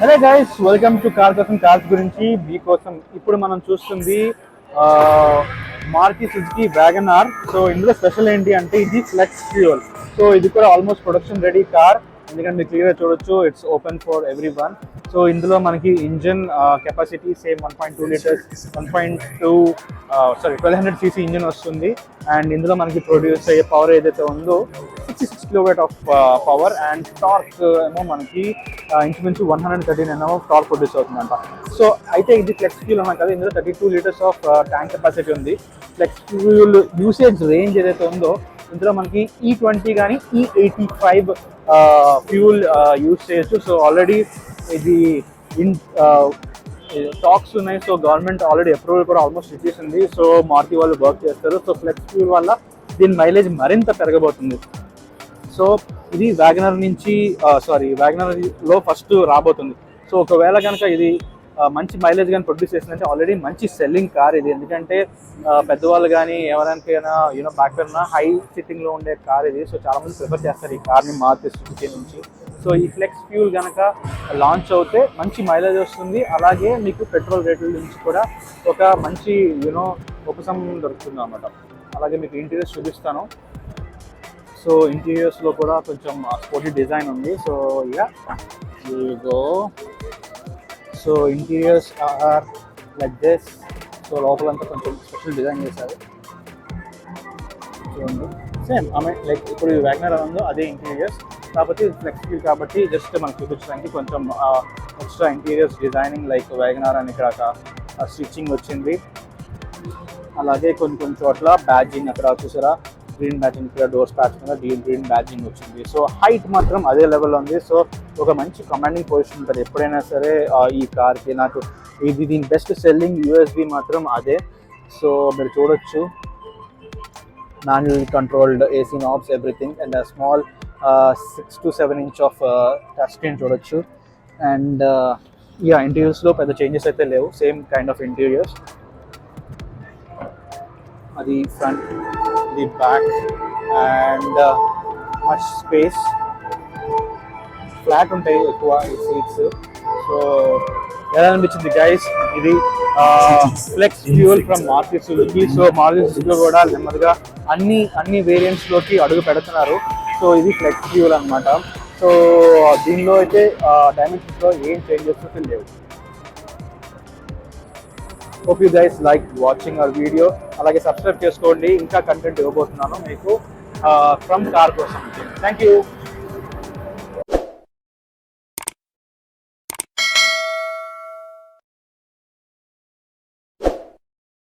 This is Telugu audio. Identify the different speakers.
Speaker 1: Hello guys welcome to car కోసం కార్స్ గురించి. మీకోసం ఇప్పుడు మనం చూస్తుంది Maruti Suzuki wagon R so ఇందులో స్పెషల్ ఏంటి అంటే ఇది ఫ్లెక్స్ ఫ్యూయల్ సో ఇది కూడా ఆల్మోస్ట్ ప్రొడక్షన్ రెడీ కార్ ఎందుకంటే మీరు క్లియర్గా చూడొచ్చు it's open for everyone so ఇందులో మనకి engine capacity same one point two litres one point two sorry twelve hundred CC engine వస్తుంది. అండ్ ఇందులో మనకి ప్రొడ్యూస్ అయ్యే పవర్ ఏదైతే ఉందో sixty six kilowatt of power and torque ఏమో మనకి uh, ఇంచుమించు one hundred thirteen NM torque produce అవుతుందంట. సో అయితే ఇది ఫ్లెక్స్ ఫ్యూల్ అన్నాం కదా ఇందులో thirty two litres of tank capacity ఉంది. ఫ్లెక్స్ ఫ్యూల్ యూసేజ్ రేంజ్ ఏదైతే ఉందో ఇందులో మనకి e e uh, uh, E twenty కానీ E eighty five fuel use చేయొచ్చు. సో ఆల్రెడీ ఇది ఇన్ టాక్స్ ఉన్నాయి. సో గవర్నమెంట్ ఆల్రెడీ అప్రూవల్ కూడా ఆల్మోస్ట్ ఇచ్చేసింది. సో మార్తి వాళ్ళు వర్క్ చేస్తారు. సో ఫ్లెక్స్ ఫ్యూల్ వల్ల దీని మైలేజ్ మరింత పెరగబోతుంది. సో ఇది వ్యాగనర్ నుంచి సారీ వ్యాగనర్లో ఫస్ట్ రాబోతుంది. సో ఒకవేళ కనుక ఇది మంచి మైలేజ్ కానీ ప్రొడ్యూస్ చేసిందంటే ఆల్రెడీ మంచి సెల్లింగ్ కార్ ఇది. ఎందుకంటే పెద్దవాళ్ళు కానీ ఎవరికైనా యూనో బ్యాక్ పైన హై సిట్టింగ్లో ఉండే కార్ ఇది. సో చాలా మంది ప్రిఫర్ చేస్తారు ఈ కార్ని మారుతి సుజుకి నుంచి. సో ఈ ఫ్లెక్స్ ఫ్యూల్ కనుక లాంచ్ అవుతే మంచి మైలేజ్ వస్తుంది. అలాగే మీకు పెట్రోల్ రేట్ల నుంచి కూడా ఒక మంచి యూనో ఉపశమనం దొరుకుతుంది అనమాట అలాగే మీకు ఇంటీరియర్స్ చూపిస్తాను. సో ఇంటీరియర్స్లో కూడా కొంచెం స్పోర్టీ డిజైన్ ఉంది. So ya go so interiors are like this so లోపలంతా కొంచెం స్పెషల్ డిజైన్ చేశారు. చూడండి. సేమ్ ఆమె లైక్ ఇప్పుడు వ్యాగ్నర్ ఉందో అదే ఇంటీరియర్స్ కాబట్టి ఫ్లెక్సిబుల్ కాబట్టి జస్ట్ మనకు చూపించడానికి కొంచెం extra interiors designing like wagon R అని ఇక్కడ స్టిచ్చింగ్ వచ్చింది. అలాగే కొన్ని కొన్ని చోట్ల బ్యాజింగ్ అక్కడ చూసారా? గ్రీన్ మ్యాచింగ్ ఇక్కడ డోర్స్ ప్యాచ్ మీద డీప్ గ్రీన్ మ్యాచింగ్ వచ్చింది. సో హైట్ మాత్రం అదే లెవెల్లో ఉంది. సో ఒక మంచి కమాండింగ్ పొజిషన్ ఉంటుంది. ఎప్పుడైనా సరే ఈ కార్కి నాకు ఇది దీని బెస్ట్ సెల్లింగ్ యూఎస్బి మాత్రం అదే. సో మీరు చూడొచ్చు. Manual controlled AC knobs everything and small six to seven inch of touch screen చూడొచ్చు. అండ్ యా ఇంటీరియర్స్లో పెద్ద చేంజెస్ అయితే లేవు. సేమ్ కైండ్ ఆఫ్ ఇంటీరియర్స్ అది front the back and and much space flat ఉంటాయి ఎక్కువ ఈ సీట్స్ సో ఎలా అనిపించింది గైస్ ఇది flex fuel from Maruti Suzuki so Maruti Suzuki కూడా నెమ్మదిగా అన్ని అన్ని వేరియంట్స్లోకి అడుగు పెడుతున్నారు. సో ఇది ఫ్లెక్స్ ఫ్యూల్ అన్నమాట. సో దీనిలో అయితే డైమెన్షన్స్లో ఏం చేంజెస్ లేవు. Hope you guys like watching our video అలాగే సబ్స్క్రైబ్ చేసుకోండి. ఇంకా కంటెంట్ ఇవ్వబోతున్నాను మీకు ఫ్రమ్ కార్ కోసం. Thank you